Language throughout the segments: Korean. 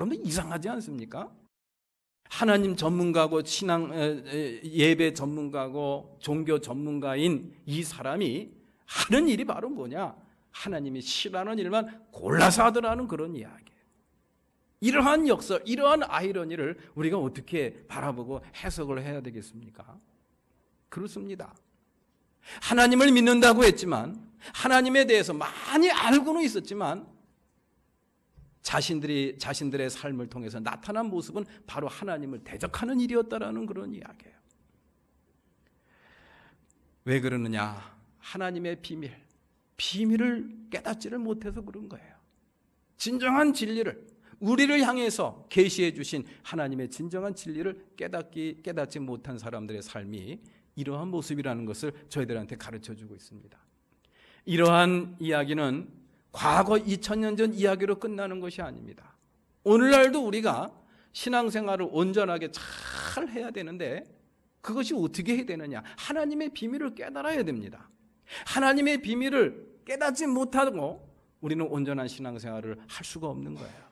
여러분들 이상하지 않습니까? 하나님 전문가고 신앙 예배 전문가고 종교 전문가인 이 사람이 하는 일이 바로 뭐냐? 하나님이 싫어하는 일만 골라서 하더라는 그런 이야기예요. 이러한 역사, 이러한 아이러니를 우리가 어떻게 바라보고 해석을 해야 되겠습니까? 그렇습니다. 하나님을 믿는다고 했지만 하나님에 대해서 많이 알고는 있었지만 자신들이 자신들의 삶을 통해서 나타난 모습은 바로 하나님을 대적하는 일이었다라는 그런 이야기예요. 왜 그러느냐? 하나님의 비밀, 비밀을 깨닫지를 못해서 그런 거예요. 진정한 진리를 우리를 향해서 계시해 주신 하나님의 진정한 진리를 깨닫기 깨닫지 못한 사람들의 삶이 이러한 모습이라는 것을 저희들한테 가르쳐 주고 있습니다. 이러한 이야기는 과거 2000년 전 이야기로 끝나는 것이 아닙니다. 오늘날도 우리가 신앙생활을 온전하게 잘 해야 되는데 그것이 어떻게 해야 되느냐? 하나님의 비밀을 깨달아야 됩니다. 하나님의 비밀을 깨닫지 못하고 우리는 온전한 신앙생활을 할 수가 없는 거예요.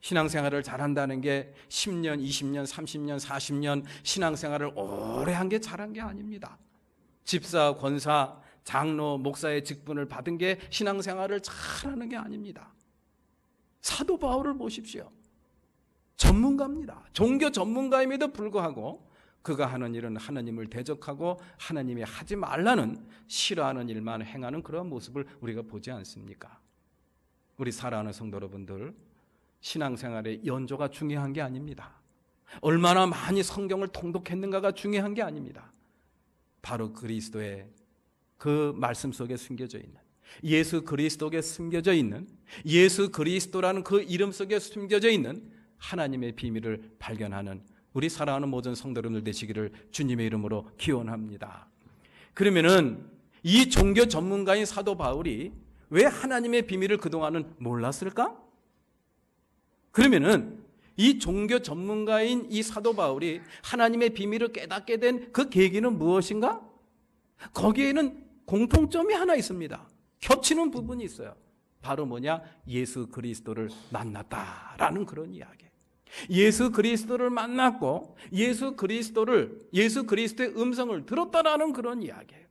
신앙생활을 잘한다는 게 10년, 20년, 30년, 40년 신앙생활을 오래 한 게 잘한 게 아닙니다. 집사, 권사, 장로, 목사의 직분을 받은 게 신앙생활을 잘하는 게 아닙니다. 사도 바울을 보십시오. 전문가입니다. 종교 전문가임에도 불구하고 그가 하는 일은 하나님을 대적하고 하나님이 하지 말라는 싫어하는 일만 행하는 그런 모습을 우리가 보지 않습니까? 우리 사랑하는 성도 여러분들, 신앙생활의 연조가 중요한 게 아닙니다. 얼마나 많이 성경을 통독했는가가 중요한 게 아닙니다. 바로 그리스도의 그 말씀 속에 숨겨져 있는 예수 그리스도에 숨겨져 있는 예수 그리스도라는 그 이름 속에 숨겨져 있는 하나님의 비밀을 발견하는 우리 사랑하는 모든 성도님들 되시기를 주님의 이름으로 기원합니다. 그러면은 이 종교 전문가인 사도 바울이 왜 하나님의 비밀을 그동안은 몰랐을까? 그러면은 이 종교 전문가인 이 사도 바울이 하나님의 비밀을 깨닫게 된 그 계기는 무엇인가? 거기에는 공통점이 하나 있습니다. 겹치는 부분이 있어요. 바로 뭐냐? 예수 그리스도를 만났다라는 그런 이야기. 예수 그리스도를 만났고 예수 그리스도를 예수 그리스도의 음성을 들었다라는 그런 이야기예요.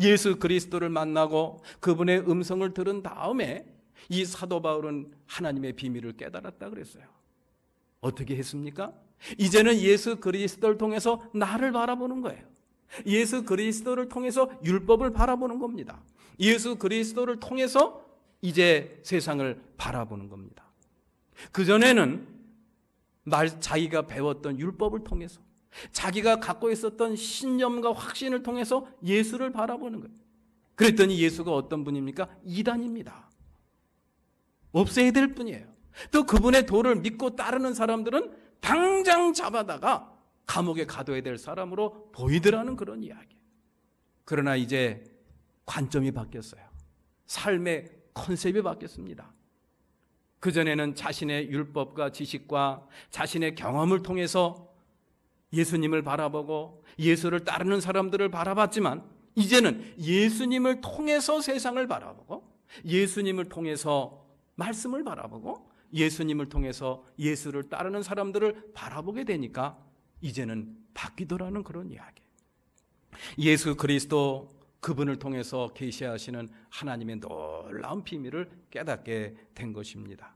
예수 그리스도를 만나고 그분의 음성을 들은 다음에 이 사도 바울은 하나님의 비밀을 깨달았다 그랬어요. 어떻게 했습니까? 이제는 예수 그리스도를 통해서 나를 바라보는 거예요. 예수 그리스도를 통해서 율법을 바라보는 겁니다. 예수 그리스도를 통해서 이제 세상을 바라보는 겁니다. 그전에는 말, 자기가 배웠던 율법을 통해서 자기가 갖고 있었던 신념과 확신을 통해서 예수를 바라보는 거예요. 그랬더니 예수가 어떤 분입니까? 이단입니다. 없애야 될 뿐이에요. 또 그분의 도를 믿고 따르는 사람들은 당장 잡아다가 감옥에 가둬야 될 사람으로 보이더라는 그런 이야기. 그러나 이제 관점이 바뀌었어요. 삶의 컨셉이 바뀌었습니다. 그전에는 자신의 율법과 지식과 자신의 경험을 통해서 예수님을 바라보고 예수를 따르는 사람들을 바라봤지만 이제는 예수님을 통해서 세상을 바라보고 예수님을 통해서 말씀을 바라보고 예수님을 통해서 예수를 따르는 사람들을 바라보게 되니까 이제는 바뀌더라는 그런 이야기. 예수 그리스도 그분을 통해서 계시하시는 하나님의 놀라운 비밀을 깨닫게 된 것입니다.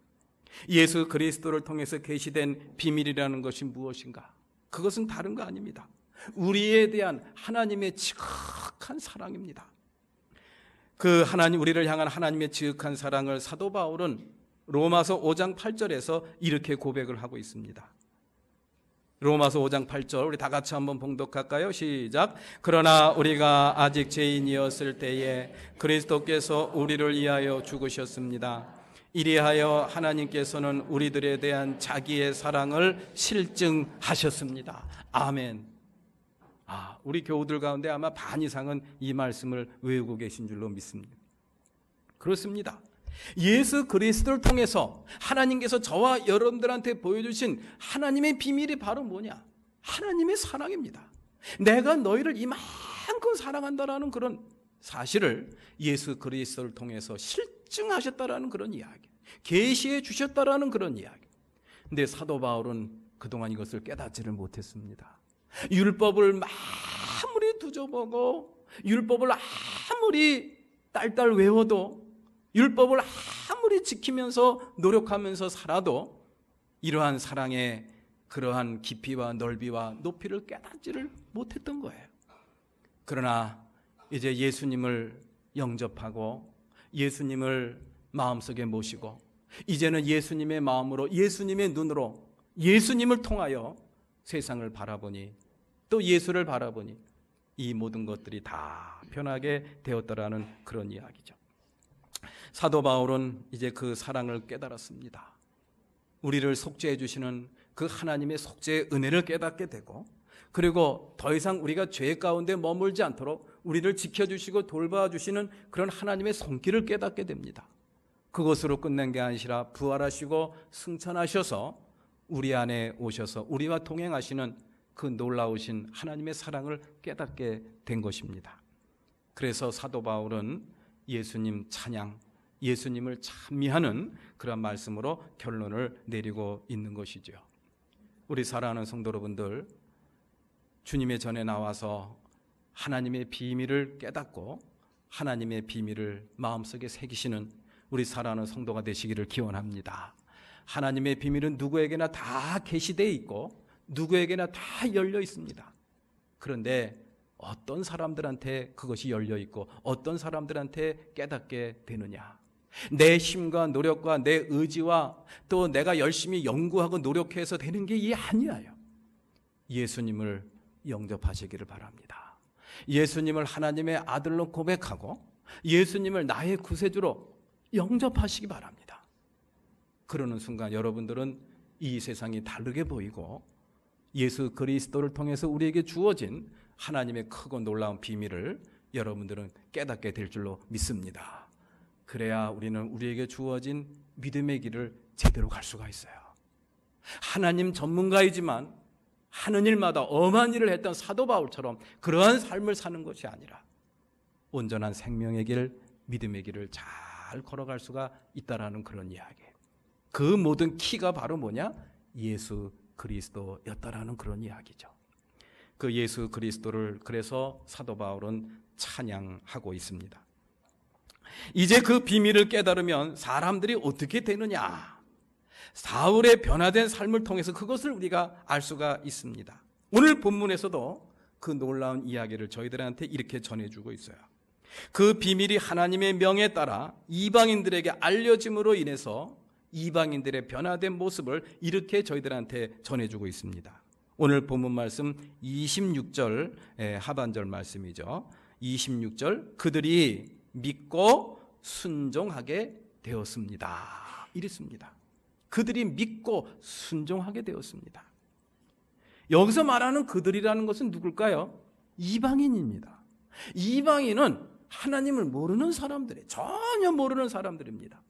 예수 그리스도를 통해서 계시된 비밀이라는 것이 무엇인가? 그것은 다른 거 아닙니다. 우리에 대한 하나님의 지극한 사랑입니다. 그 하나님 우리를 향한 하나님의 지극한 사랑을 사도 바울은 로마서 5장 8절에서 이렇게 고백을 하고 있습니다. 로마서 5장 8절 우리 다 같이 한번 봉독할까요? 시작. 그러나 우리가 아직 죄인이었을 때에 그리스도께서 우리를 위하여 죽으셨습니다. 이리하여 하나님께서는 우리들에 대한 자기의 사랑을 실증하셨습니다. 아멘. 아, 우리 교우들 가운데 아마 반 이상은 이 말씀을 외우고 계신 줄로 믿습니다. 그렇습니다. 예수 그리스도를 통해서 하나님께서 저와 여러분들한테 보여주신 하나님의 비밀이 바로 뭐냐? 하나님의 사랑입니다. 내가 너희를 이만큼 사랑한다라는 그런 사실을 예수 그리스도를 통해서 실증하셨다라는 그런 이야기. 계시해 주셨다라는 그런 이야기. 근데 사도 바울은 그동안 이것을 깨닫지를 못했습니다. 율법을 아무리 두저보고 율법을 아무리 딸딸 외워도 율법을 아무리 지키면서 노력하면서 살아도 이러한 사랑의 그러한 깊이와 넓이와 높이를 깨닫지를 못했던 거예요. 그러나 이제 예수님을 영접하고 예수님을 마음속에 모시고 이제는 예수님의 마음으로 예수님의 눈으로 예수님을 통하여 세상을 바라보니 또 예수를 바라보니 이 모든 것들이 다 변하게 되었더라는 그런 이야기죠. 사도 바울은 이제 그 사랑을 깨달았습니다. 우리를 속죄해 주시는 그 하나님의 속죄의 은혜를 깨닫게 되고 그리고 더 이상 우리가 죄 가운데 머물지 않도록 우리를 지켜주시고 돌봐주시는 그런 하나님의 손길을 깨닫게 됩니다. 그것으로 끝낸 게 아니라 부활하시고 승천하셔서 우리 안에 오셔서 우리와 동행하시는 그 놀라우신 하나님의 사랑을 깨닫게 된 것입니다. 그래서 사도 바울은 예수님 찬양, 예수님을 찬미하는 그런 말씀으로 결론을 내리고 있는 것이죠. 우리 사랑하는 성도 여러분들, 주님의 전에 나와서 하나님의 비밀을 깨닫고 하나님의 비밀을 마음속에 새기시는 우리 사랑하는 성도가 되시기를 기원합니다. 하나님의 비밀은 누구에게나 다 계시되어 있고 누구에게나 다 열려 있습니다. 그런데 어떤 사람들한테 그것이 열려 있고 어떤 사람들한테 깨닫게 되느냐? 내 힘과 노력과 내 의지와 또 내가 열심히 연구하고 노력해서 되는 게 이 아니에요. 예수님을 영접하시기를 바랍니다. 예수님을 하나님의 아들로 고백하고 예수님을 나의 구세주로 영접하시기 바랍니다. 그러는 순간 여러분들은 이 세상이 다르게 보이고 예수 그리스도를 통해서 우리에게 주어진 하나님의 크고 놀라운 비밀을 여러분들은 깨닫게 될 줄로 믿습니다. 그래야 우리는 우리에게 주어진 믿음의 길을 제대로 갈 수가 있어요. 하나님 전문가이지만 하는 일마다 엄한 일을 했던 사도 바울처럼 그러한 삶을 사는 것이 아니라 온전한 생명의 길, 믿음의 길을 잘 걸어갈 수가 있다라는 그런 이야기. 그 모든 키가 바로 뭐냐? 예수 그리스도였다라는 그런 이야기죠. 그 예수 그리스도를 그래서 사도 바울은 찬양하고 있습니다. 이제 그 비밀을 깨달으면 사람들이 어떻게 되느냐? 사울의 변화된 삶을 통해서 그것을 우리가 알 수가 있습니다. 오늘 본문에서도 그 놀라운 이야기를 저희들한테 이렇게 전해주고 있어요. 그 비밀이 하나님의 명에 따라 이방인들에게 알려짐으로 인해서 이방인들의 변화된 모습을 이렇게 저희들한테 전해주고 있습니다. 오늘 본문 말씀 26절 하반절 말씀이죠. 26절 그들이 믿고 순종하게 되었습니다. 이랬습니다. 그들이 믿고 순종하게 되었습니다. 여기서 말하는 그들이라는 것은 누굴까요? 이방인입니다. 이방인은 하나님을 모르는 사람들이 전혀 모르는 사람들입니다.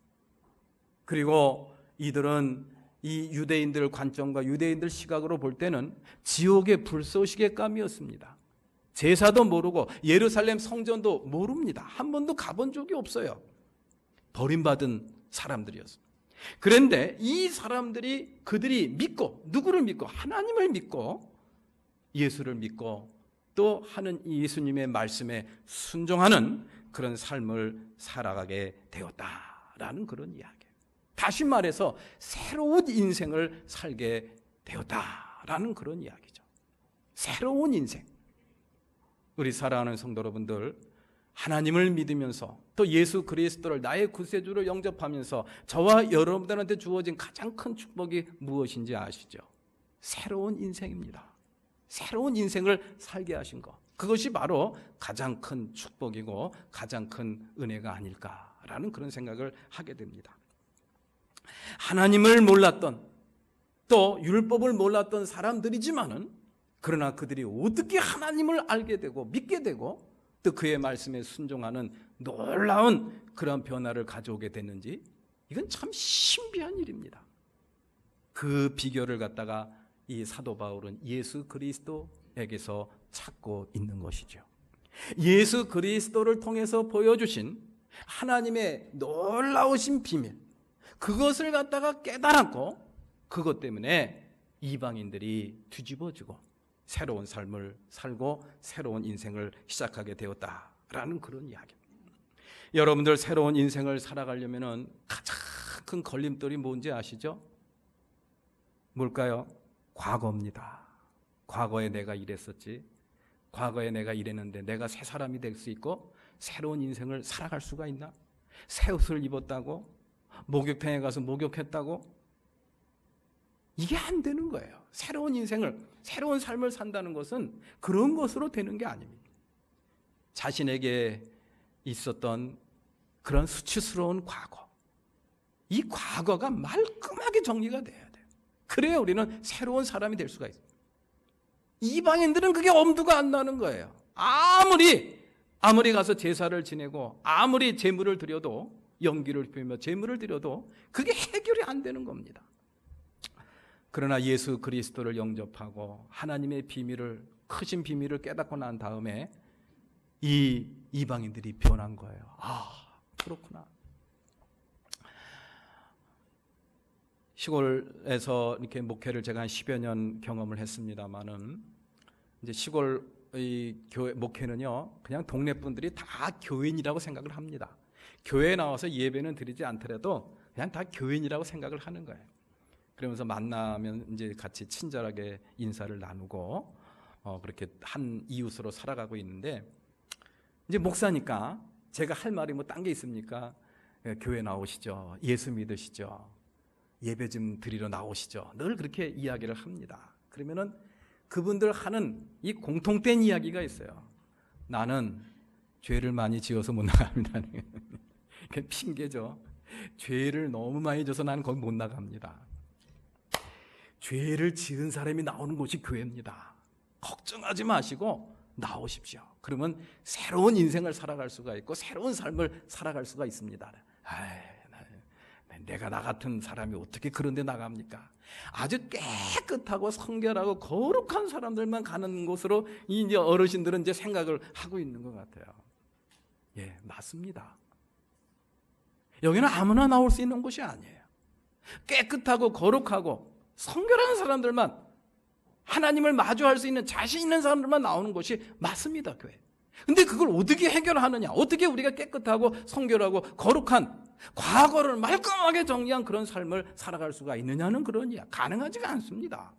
그리고 이들은 이 유대인들 관점과 유대인들 시각으로 볼 때는 지옥의 불쏘시개 감이었습니다. 제사도 모르고 예루살렘 성전도 모릅니다. 한 번도 가본 적이 없어요. 버림받은 사람들이었습니다. 그런데 이 사람들이 그들이 믿고 누구를 믿고 하나님을 믿고 예수를 믿고 또 하는 예수님의 말씀에 순종하는 그런 삶을 살아가게 되었다라는 그런 이야기. 다시 말해서 새로운 인생을 살게 되었다라는 그런 이야기죠. 새로운 인생. 우리 사랑하는 성도 여러분들, 하나님을 믿으면서 또 예수 그리스도를 나의 구세주로 영접하면서 저와 여러분들한테 주어진 가장 큰 축복이 무엇인지 아시죠? 새로운 인생입니다. 새로운 인생을 살게 하신 것. 그것이 바로 가장 큰 축복이고 가장 큰 은혜가 아닐까라는 그런 생각을 하게 됩니다. 하나님을 몰랐던 또 율법을 몰랐던 사람들이지만은 그러나 그들이 어떻게 하나님을 알게 되고 믿게 되고 또 그의 말씀에 순종하는 놀라운 그런 변화를 가져오게 됐는지 이건 참 신비한 일입니다. 그 비결을 갖다가 이 사도 바울은 예수 그리스도에게서 찾고 있는 것이죠. 예수 그리스도를 통해서 보여주신 하나님의 놀라우신 비밀, 그것을 갖다가 깨달았고 그것 때문에 이방인들이 뒤집어지고 새로운 삶을 살고 새로운 인생을 시작하게 되었다라는 그런 이야기입니다. 여러분들 새로운 인생을 살아가려면은 가장 큰 걸림돌이 뭔지 아시죠? 뭘까요? 과거입니다. 과거에 내가 이랬었지. 과거에 내가 이랬는데 내가 새 사람이 될 수 있고 새로운 인생을 살아갈 수가 있나? 새 옷을 입었다고? 목욕탕에 가서 목욕했다고? 이게 안 되는 거예요. 새로운 인생을, 새로운 삶을 산다는 것은 그런 것으로 되는 게 아닙니다. 자신에게 있었던 그런 수치스러운 과거. 이 과거가 말끔하게 정리가 돼야 돼요. 그래야 우리는 새로운 사람이 될 수가 있어요. 이방인들은 그게 엄두가 안 나는 거예요. 아무리 아무리 가서 제사를 지내고 아무리 제물을 드려도 연기를 피우며 제물을 드려도 그게 해결이 안 되는 겁니다. 그러나 예수 그리스도를 영접하고 하나님의 비밀을 크신 비밀을 깨닫고 난 다음에 이 이방인들이 변한 거예요. 아, 그렇구나. 시골에서 이렇게 목회를 제가 한 10여 년 경험을 했습니다만은 이제 시골 의 교회 목회는요 그냥 동네 분들이 다 교인이라고 생각을 합니다. 교회에 나와서 예배는 드리지 않더라도 그냥 다 교인이라고 생각을 하는 거예요. 그러면서 만나면 이제 같이 친절하게 인사를 나누고 어, 그렇게 한 이웃으로 살아가고 있는데 이제 목사니까 제가 할 말이 뭐 딴 게 있습니까? 예, 교회 나오시죠. 예수 믿으시죠. 예배 좀 드리러 나오시죠. 늘 그렇게 이야기를 합니다. 그러면은 그분들 하는 이 공통된 이야기가 있어요. 나는 죄를 많이 지어서 못 나갑니다. 그 핑계죠. 죄를 너무 많이 져서 나는 거기 못 나갑니다. 죄를 지은 사람이 나오는 곳이 교회입니다. 걱정하지 마시고 나오십시오. 그러면 새로운 인생을 살아갈 수가 있고 새로운 삶을 살아갈 수가 있습니다. 아이, 내가 나 같은 사람이 어떻게 그런데 나갑니까? 아주 깨끗하고 성결하고 거룩한 사람들만 가는 곳으로 이제 어르신들은 이제 생각을 하고 있는 것 같아요. 예, 맞습니다. 여기는 아무나 나올 수 있는 곳이 아니에요. 깨끗하고 거룩하고 성결한 사람들만 하나님을 마주할 수 있는 자신 있는 사람들만 나오는 곳이 맞습니다, 교회. 근데 그걸 어떻게 해결하느냐? 어떻게 우리가 깨끗하고 성결하고 거룩한 과거를 말끔하게 정리한 그런 삶을 살아갈 수가 있느냐는 그런 이야. 가능하지가 않습니다.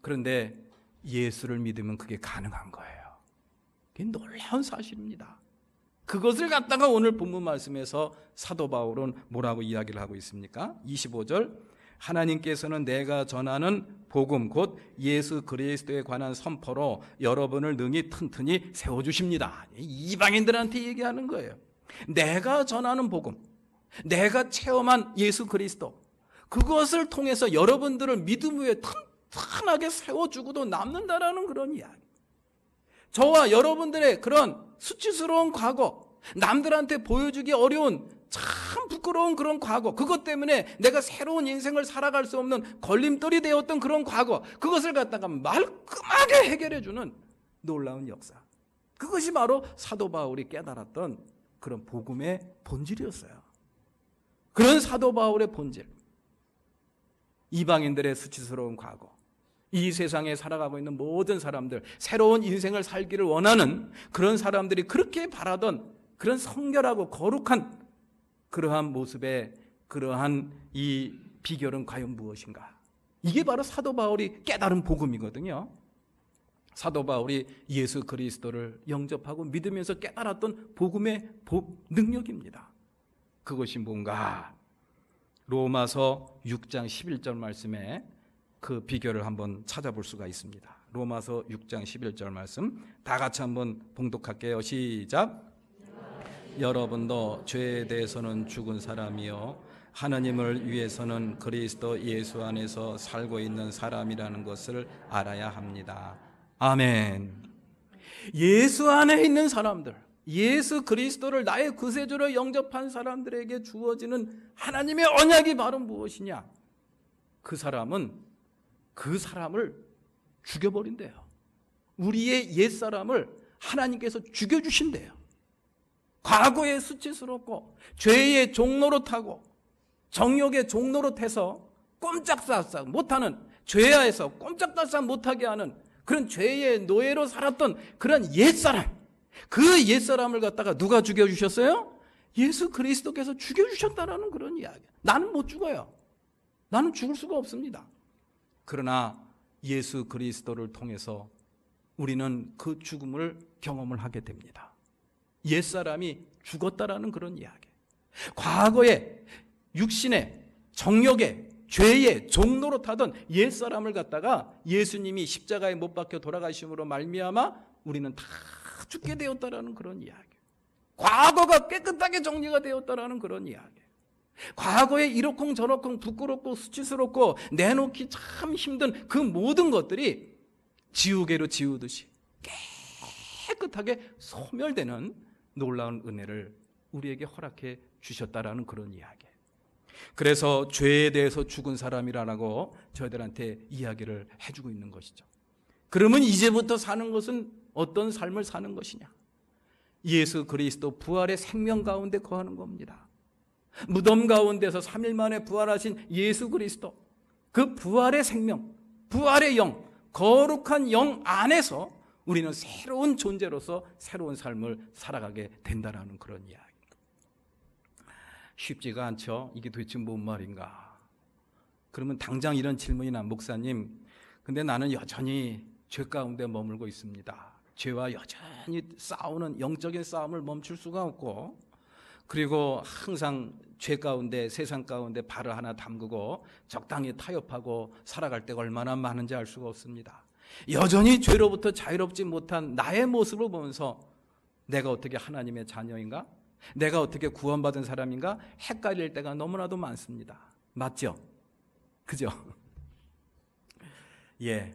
그런데 예수를 믿으면 그게 가능한 거예요. 그게 놀라운 사실입니다. 그것을 갖다가 오늘 본문 말씀에서 사도 바울은 뭐라고 이야기를 하고 있습니까? 25절 하나님께서는 내가 전하는 복음 곧 예수 그리스도에 관한 선포로 여러분을 능히 튼튼히 세워 주십니다. 이방인들한테 얘기하는 거예요. 내가 전하는 복음, 내가 체험한 예수 그리스도, 그것을 통해서 여러분들을 믿음 위에 튼튼하게 세워 주고도 남는다라는 그런 이야기. 저와 여러분들의 그런 수치스러운 과거, 남들한테 보여주기 어려운 참 부끄러운 그런 과거, 그것 때문에 내가 새로운 인생을 살아갈 수 없는 걸림돌이 되었던 그런 과거, 그것을 갖다가 말끔하게 해결해주는 놀라운 역사. 그것이 바로 사도 바울이 깨달았던 그런 복음의 본질이었어요. 그런 사도 바울의 본질. 이방인들의 수치스러운 과거. 이 세상에 살아가고 있는 모든 사람들, 새로운 인생을 살기를 원하는 그런 사람들이 그렇게 바라던 그런 성결하고 거룩한 그러한 모습의 그러한 이 비결은 과연 무엇인가? 이게 바로 사도 바울이 깨달은 복음이거든요. 사도 바울이 예수 그리스도를 영접하고 믿으면서 깨달았던 복음의 복 능력입니다. 그것이 뭔가? 로마서 6장 11절 말씀에 그 비결을 한번 찾아볼 수가 있습니다. 로마서 6장 11절 말씀 다 같이 한번 봉독할게요. 시작. 여러분도 죄에 대해서는 죽은 사람이요 하나님을 위해서는 그리스도 예수 안에서 살고 있는 사람이라는 것을 알아야 합니다. 아멘. 예수 안에 있는 사람들, 예수 그리스도를 나의 구세주로 영접한 사람들에게 주어지는 하나님의 언약이 바로 무엇이냐? 그 사람은 그 사람을 죽여버린대요. 우리의 옛사람을 하나님께서 죽여주신대요. 과거에 수치스럽고 죄의 종로로 타고 정욕의 종로로해서 꼼짝달싹 못하는 죄야에서 꼼짝달싹 못하게 하는 그런 죄의 노예로 살았던 그런 옛사람 그 옛사람을 갖다가 누가 죽여주셨어요? 예수 그리스도께서 죽여주셨다라는 그런 이야기 나는 못 죽어요 나는 죽을 수가 없습니다 그러나 예수 그리스도를 통해서 우리는 그 죽음을 경험을 하게 됩니다 옛사람이 죽었다라는 그런 이야기 과거에 육신의 정욕의 죄의 종로로 타던 옛사람을 갖다가 예수님이 십자가에 못 박혀 돌아가심으로 말미암아 우리는 다 죽게 되었다라는 그런 이야기. 과거가 깨끗하게 정리가 되었다라는 그런 이야기. 과거에 이러쿵 저러쿵 부끄럽고 수치스럽고 내놓기 참 힘든 그 모든 것들이 지우개로 지우듯이 깨끗하게 소멸되는 놀라운 은혜를 우리에게 허락해 주셨다라는 그런 이야기. 그래서 죄에 대해서 죽은 사람이라고 저희들한테 이야기를 해주고 있는 것이죠. 그러면 이제부터 사는 것은 어떤 삶을 사는 것이냐? 예수 그리스도 부활의 생명 가운데 거하는 겁니다. 무덤 가운데서 3일 만에 부활하신 예수 그리스도 그 부활의 생명, 부활의 영, 거룩한 영 안에서 우리는 새로운 존재로서 새로운 삶을 살아가게 된다는 그런 이야기. 쉽지가 않죠. 이게 도대체 뭔 말인가? 그러면 당장 이런 질문이 난 목사님, 근데 나는 여전히 죄 가운데 머물고 있습니다. 죄와 여전히 싸우는 영적인 싸움을 멈출 수가 없고, 그리고 항상 죄 가운데 세상 가운데 발을 하나 담그고 적당히 타협하고 살아갈 때가 얼마나 많은지 알 수가 없습니다. 여전히 죄로부터 자유롭지 못한 나의 모습을 보면서 내가 어떻게 하나님의 자녀인가? 내가 어떻게 구원받은 사람인가 헷갈릴 때가 너무나도 많습니다. 맞죠? 그죠? 예.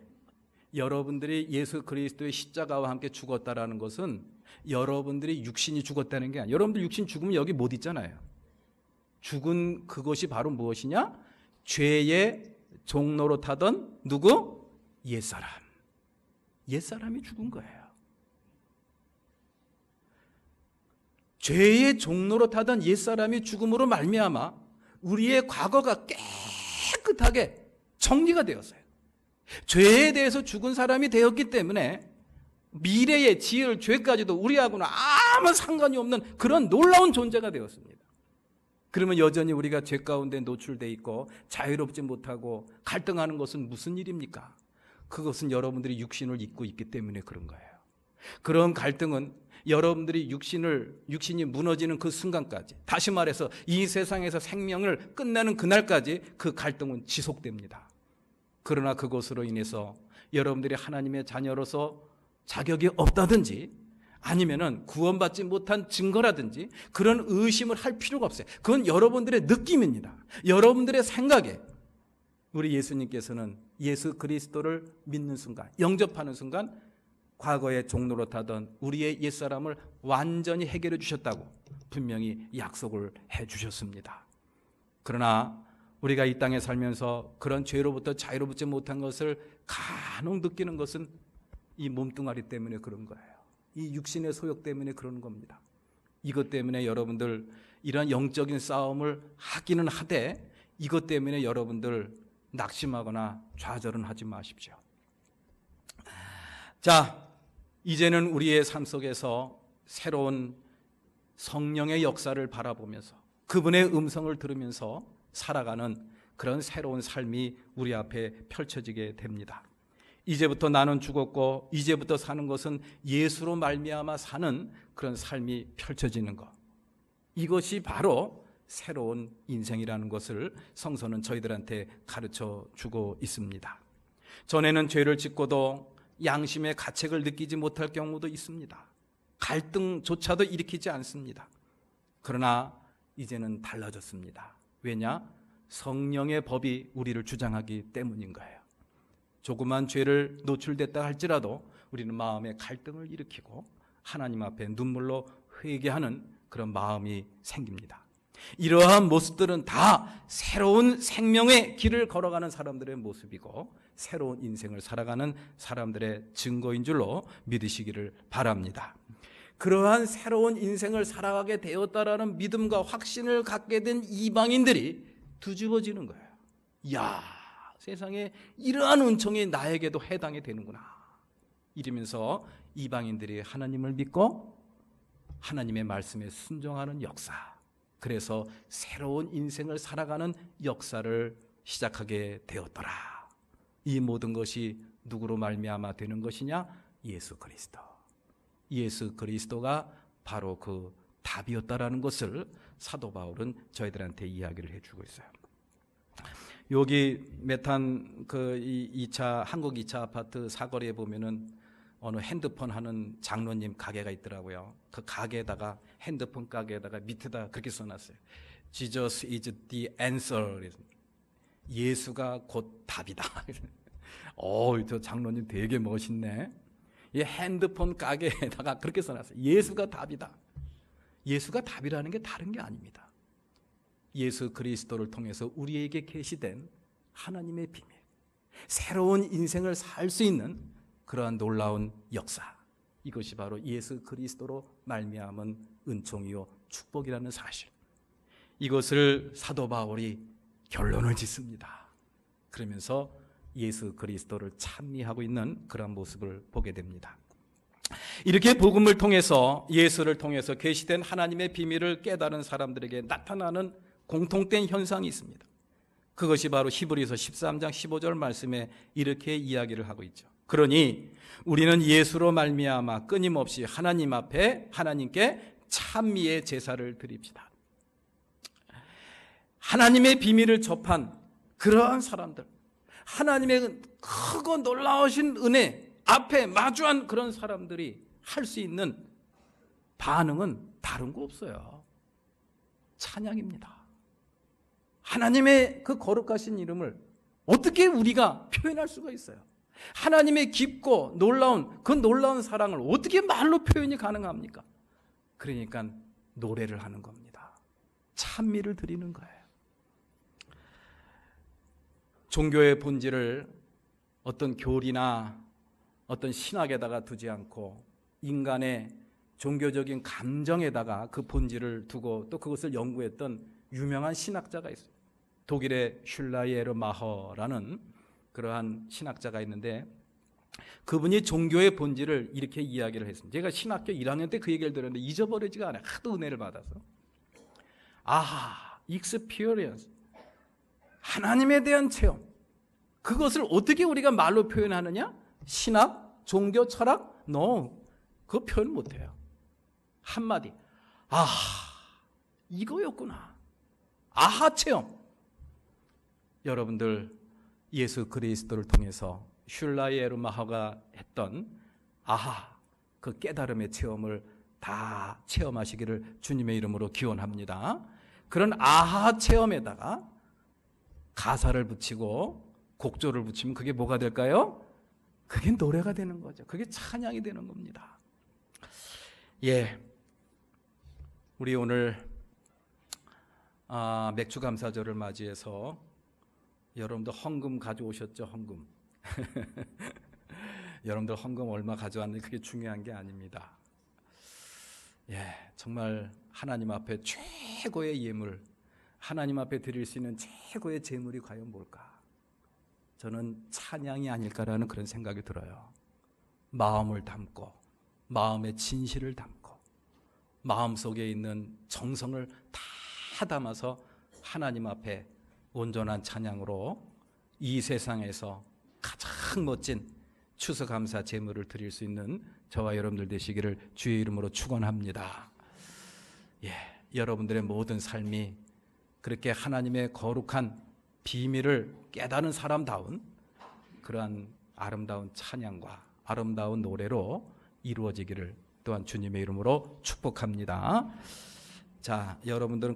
여러분들이 예수 그리스도의 십자가와 함께 죽었다라는 것은 여러분들이 육신이 죽었다는 게 아니에요. 여러분들 육신 죽으면 여기 못 있잖아요. 죽은 그것이 바로 무엇이냐? 죄의 종로로 타던 누구? 옛사람. 옛사람이 죽은 거예요. 죄의 종로로 타던 옛사람이 죽음으로 말미암아 우리의 과거가 깨끗하게 정리가 되었어요. 죄에 대해서 죽은 사람이 되었기 때문에 미래의 지을 죄까지도 우리하고는 아무 상관이 없는 그런 놀라운 존재가 되었습니다. 그러면 여전히 우리가 죄 가운데 노출돼 있고 자유롭지 못하고 갈등하는 것은 무슨 일입니까? 그것은 여러분들이 육신을 입고 있기 때문에 그런 거예요. 그런 갈등은 여러분들이 육신을 육신이 무너지는 그 순간까지 다시 말해서 이 세상에서 생명을 끝내는 그날까지 그 갈등은 지속됩니다. 그러나 그것으로 인해서 여러분들이 하나님의 자녀로서 자격이 없다든지 아니면은 구원받지 못한 증거라든지 그런 의심을 할 필요가 없어요. 그건 여러분들의 느낌입니다. 여러분들의 생각에 우리 예수님께서는 예수 그리스도를 믿는 순간, 영접하는 순간 과거의 종로로 타던 우리의 옛사람을 완전히 해결해 주셨다고 분명히 약속을 해 주셨습니다. 그러나 우리가 이 땅에 살면서 그런 죄로부터 자유로붙지 못한 것을 간혹 느끼는 것은 이 몸뚱아리 때문에 그런 거예요. 이 육신의 소욕 때문에 그런 겁니다. 이것 때문에 여러분들 이런 영적인 싸움을 하기는 하되 이것 때문에 여러분들 낙심하거나 좌절은 하지 마십시오. 자, 이제는 우리의 삶 속에서 새로운 성령의 역사를 바라보면서 그분의 음성을 들으면서 살아가는 그런 새로운 삶이 우리 앞에 펼쳐지게 됩니다. 이제부터 나는 죽었고 이제부터 사는 것은 예수로 말미암아 사는 그런 삶이 펼쳐지는 것. 이것이 바로 새로운 인생이라는 것을 성서는 저희들한테 가르쳐 주고 있습니다. 전에는 죄를 짓고도 양심의 가책을 느끼지 못할 경우도 있습니다. 갈등조차도 일으키지 않습니다. 그러나 이제는 달라졌습니다. 왜냐? 성령의 법이 우리를 주장하기 때문인 거예요. 조그만 죄를 노출됐다 할지라도 우리는 마음에 갈등을 일으키고 하나님 앞에 눈물로 회개하는 그런 마음이 생깁니다. 이러한 모습들은 다 새로운 생명의 길을 걸어가는 사람들의 모습이고 새로운 인생을 살아가는 사람들의 증거인 줄로 믿으시기를 바랍니다. 그러한 새로운 인생을 살아가게 되었다라는 믿음과 확신을 갖게 된 이방인들이 뒤집어지는 거예요. 야, 세상에 이러한 은총이 나에게도 해당이 되는구나. 이러면서 이방인들이 하나님을 믿고 하나님의 말씀에 순종하는 역사. 그래서 새로운 인생을 살아가는 역사를 시작하게 되었더라. 이 모든 것이 누구로 말미암아 되는 것이냐? 예수 그리스도. 예수 그리스도가 바로 그 답이었다라는 것을 사도 바울은 저희들한테 이야기를 해주고 있어요. 여기 메탄 그이 2차 한국 2차 아파트 사거리에 보면은 어느 핸드폰 하는 장로님 가게가 있더라고요. 그 가게에다가 핸드폰 가게에다가 밑에다 그렇게 써놨어요. Jesus is the answer. 예수가 곧 답이다. 어, 저 장로님 되게 멋있네. 이 핸드폰 가게에다가 그렇게 써놨어요. 예수가 답이다. 예수가 답이라는 게 다른 게 아닙니다. 예수 그리스도를 통해서 우리에게 계시된 하나님의 비밀, 새로운 인생을 살 수 있는 그러한 놀라운 역사. 이것이 바로 예수 그리스도로 말미암은 은총이요 축복이라는 사실. 이것을 사도 바울이 결론을 짓습니다. 그러면서 예수 그리스도를 찬미하고 있는 그런 모습을 보게 됩니다. 이렇게 복음을 통해서 예수를 통해서 계시된 하나님의 비밀을 깨달은 사람들에게 나타나는 공통된 현상이 있습니다. 그것이 바로 히브리서 13장 15절 말씀에 이렇게 이야기를 하고 있죠. 그러니 우리는 예수로 말미암아 끊임없이 하나님 앞에 하나님께 찬미의 제사를 드립시다. 하나님의 비밀을 접한 그러한 사람들, 하나님의 크고 놀라우신 은혜 앞에 마주한 그런 사람들이 할 수 있는 반응은 다른 거 없어요. 찬양입니다. 하나님의 그 거룩하신 이름을 어떻게 우리가 표현할 수가 있어요? 하나님의 깊고 놀라운 그 놀라운 사랑을 어떻게 말로 표현이 가능합니까? 그러니까 노래를 하는 겁니다. 찬미를 드리는 거예요. 종교의 본질을 어떤 교리나 어떤 신학에다가 두지 않고 인간의 종교적인 감정에다가 그 본질을 두고 또 그것을 연구했던 유명한 신학자가 있어요. 독일의 슐라이에르 마허라는 그러한 신학자가 있는데 그분이 종교의 본질을 이렇게 이야기를 했습니다. 제가 신학교 1학년 때 그 얘기를 들었는데 잊어버리지가 않아요. 하도 은혜를 받아서. 아하, experience. 하나님에 대한 체험. 그것을 어떻게 우리가 말로 표현하느냐? 신학, 종교, 철학? No. 그거 표현 못 해요. 한마디. 아, 이거였구나. 아하 체험. 여러분들 예수 그리스도를 통해서 슐라이에르마하가 했던 아하 그 깨달음의 체험을 다 체험하시기를 주님의 이름으로 기원합니다. 그런 아하 체험에다가 가사를 붙이고 곡조를 붙이면 그게 뭐가 될까요? 그게 노래가 되는 거죠. 그게 찬양이 되는 겁니다. 예. 우리 오늘 아, 맥주 감사절을 맞이해서 여러분들 헌금 가져오셨죠? 헌금. 여러분들 헌금 얼마 가져왔는지 그게 중요한 게 아닙니다. 예, 정말 하나님 앞에 최고의 예물, 하나님 앞에 드릴 수 있는 최고의 제물이 과연 뭘까? 저는 찬양이 아닐까라는 그런 생각이 들어요. 마음을 담고, 마음의 진실을 담고, 마음 속에 있는 정성을 다 담아서 하나님 앞에 온전한 찬양으로 이 세상에서 가장 멋진 추수 감사 제물을 드릴 수 있는 저와 여러분들 되시기를 주의 이름으로 축원합니다. 예, 여러분들의 모든 삶이 그렇게 하나님의 거룩한 비밀을 깨닫는 사람다운 그러한 아름다운 찬양과 아름다운 노래로 이루어지기를 또한 주님의 이름으로 축복합니다. 자, 여러분들은